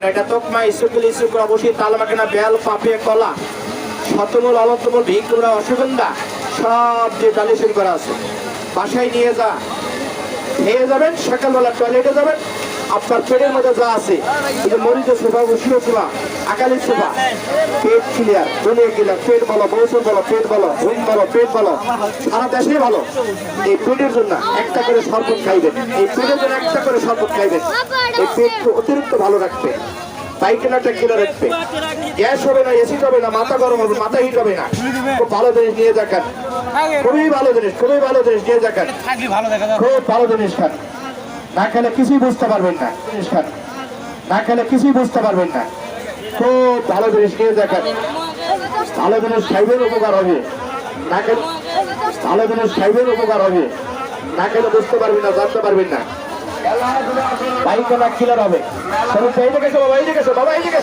এটা তোকমা ইসুকুল ইসুকুল অবশ্যই তালমাকেনা বেল, পাপে কলা, শতমূল, অলতমূল ভিকুমরা অশ্বগন্ধা সব যে ডালিশন করা আছে। বাসায় নিয়ে যা। খেয়ে যাবেন, সকালবেলা টয়লেটে যাবেন, আপনার পেটের মধ্যে যা আছে মরিচে সোফা বসিয়ে আকালি সোফা পেট ক্লিয়ার দলীয় ক্লিয়ার পেট বলো মৌসুম বলো পেট বলো ঘুম বলো পেট বলো সারা দেশেই ভালো। এই পেটের জন্য একটা করে শরবত খাইবেন। এই পেটের জন্য একটা করে শরবত খাইবেন। এই পেটকে অতিরিক্ত ভালো রাখবে পাইখানাটা কিনে রাখবে গ্যাস হবে না, এসি হবে না, মাথা গরম হবে, মাথা হিট হবে না। খুব ভালো জিনিস নিয়ে যাকান। খুবই ভালো জিনিস, খুবই ভালো জিনিস নিয়ে যাকান। খুব ভালো জিনিস খান। না খেলে কিছুই বুঝতে পারবেন না। জিনিস খান। না খেলে কিছুই বুঝতে পারবেন না। খুব ভালো জিনিস নিয়ে দেখেন। ভালো জিনিস খাইবেন উপকার হবে। নাকে ভালো জিনিস খাইবেন উপকার হবে। না খেলে বুঝতে পারবি না, জানতে পারবি না। পাইখানা খেলার হবে? সবাই এই বাবা এই দিকে।